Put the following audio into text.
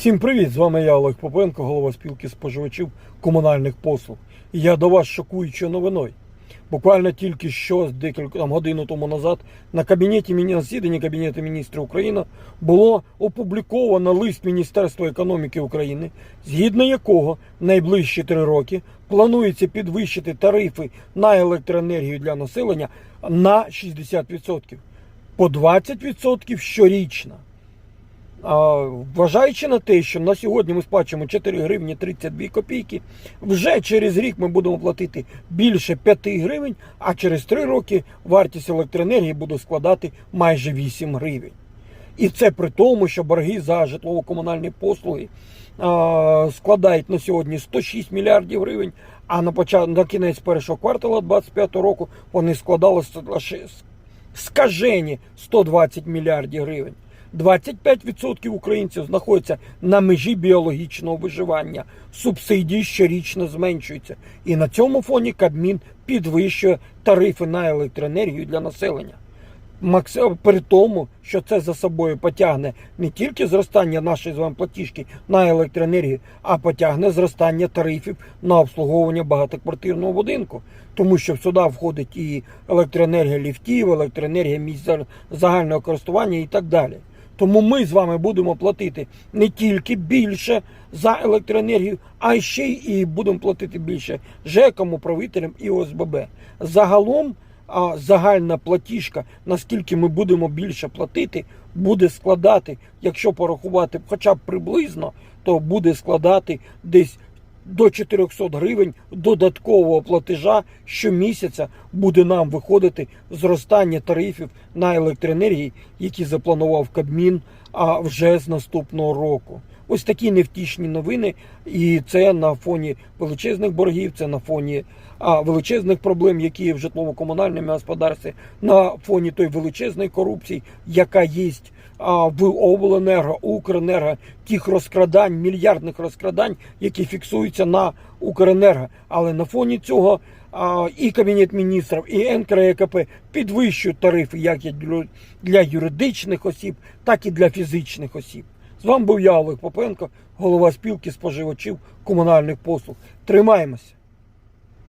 Всім привіт! З вами я Олег Попенко, голова спілки споживачів комунальних послуг. І я до вас шокуючою новиною. Буквально тільки що, декілька годину тому назад, на кабінеті на засіданні Кабінету міністрів України було опубліковано лист Міністерства економіки України, згідно якого найближчі три роки планується підвищити тарифи на електроенергію для населення на 60%. По 20% щорічно. Вважаючи на те, що на сьогодні ми сплачуємо 4 гривні 32 копійки, вже через рік ми будемо платити більше 5 гривень, а через 3 роки вартість електроенергії буде складати майже 8 гривень. І це при тому, що борги за житлово-комунальні послуги складають на сьогодні 106 мільярдів гривень, а на початку на кінець першого кварталу 2025 року вони складали скажені 120 мільярдів гривень. 25% українців знаходяться на межі біологічного виживання. Субсидії щорічно зменшуються. І на цьому фоні Кабмін підвищує тарифи на електроенергію для населення. Макс- При тому, що це за собою потягне не тільки зростання нашої з вами платіжки на електроенергію, а потягне зростання тарифів на обслуговування багатоквартирного будинку. Тому що сюди входить і електроенергія ліфтів, електроенергія місць загального користування і так далі. Тому ми з вами будемо платити не тільки більше за електроенергію, а ще і будемо платити більше ЖЕКам, управителям і ОСББ. Загалом загальна платіжка, наскільки ми будемо більше платити, буде складати, якщо порахувати хоча б приблизно, то буде складати десь до 400 гривень додаткового платежа щомісяця буде нам виходити зростання тарифів на електроенергії, які запланував Кабмін а вже з наступного року. Ось такі невтішні новини, і це на фоні величезних боргів, це на фоні а, величезних проблем, які є в житлово-комунальному господарстві, на фоні той величезної корупції, яка є а, в обленерго, Укренерго, тих розкрадань, мільярдних розкрадань, які фіксуються на Укренерго. Але на фоні цього і Кабінет міністрів, і НКРЕКП підвищують тарифи як для- юридичних осіб, так і для фізичних осіб. З вами був я, Олег Попенко, голова спілки споживачів комунальних послуг. Тримаємося!